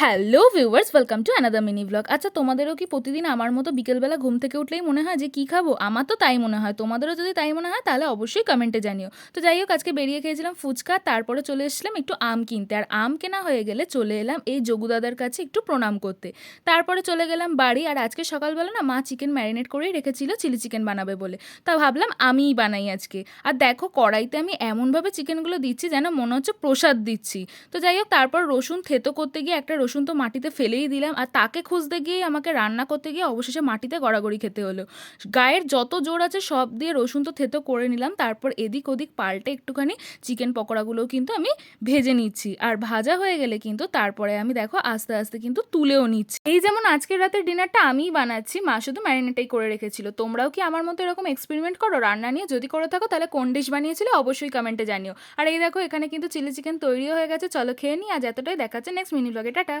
Hello viewers welcome to another mini blog আচ্ছা তোমাদেরও কি প্রতিদিন আমার মতো বিকেলবেলা ঘুম থেকে উঠলেই মনে হয় যে কী খাব? আমার তো তাই মনে হয়। তোমাদেরও যদি তাই মনে হয়, তাহলে অবশ্যই কমেন্টে জানিও। তো যাই হোক, আজকে বেরিয়ে খেয়েছিলাম ফুচকা, তারপরে চলে এসেছিলাম একটু আম কিনতে। আর আম কেনা হয়ে গেলে চলে এলাম এই যোগুদাদার কাছে একটু প্রণাম করতে। তারপরে চলে গেলাম বাড়ি, আর আজকে সকালবেলা না মা চিকেন ম্যারিনেট করেই রেখেছিল চিলি চিকেন বানাবে বলে। তা ভাবলাম আমিই বানাই আজকে। আর দেখো, কড়াইতে আমি এমনভাবে চিকেনগুলো দিচ্ছি যেন মনে হচ্ছে প্রসাদ দিচ্ছি। তো যাই হোক, তারপর রসুন থেতো করতে গিয়ে একটা রসুন তো মাটিতে ফেলেই দিলাম আর তাকে খুঁজতে গিয়ে আমাকে রান্না করতে গিয়ে অবশেষে মাটিতে গড়াগড়ি খেতে হলো। গায়ের যত জোর আছে সব দিয়ে রসুন তো থেতো করে নিলাম, তারপর এদিক ওদিক পাল্টে একটুখানি চিকেন পকোড়াগুলোও কিন্তু আমি ভেজে নিচ্ছি আর ভাজা হয়ে গেলে কিন্তু তারপরে আমি দেখো আস্তে আস্তে কিন্তু তুলেও নিচ্ছি। এই যেমন আজকের রাতের ডিনারটা আমিই বানাচ্ছি, মা শুধু ম্যারিনেটেই করে রেখেছিল। তোমরাও কি আমার মতো এরকম এক্সপেরিমেন্ট করো? রান্না নিয়ে যদি করে থাকো তাহলে কোন ডিশ বানিয়েছিলে অবশ্যই কমেন্টে জানিও। আর এই দেখো এখানে কিন্তু চিলি চিকেন তৈরিও হয়ে গেছে, চলো খেয়ে নিই। আজ এতটাই, দেখাচ্ছে নেক্সট মিনি ব্লগে টাটা।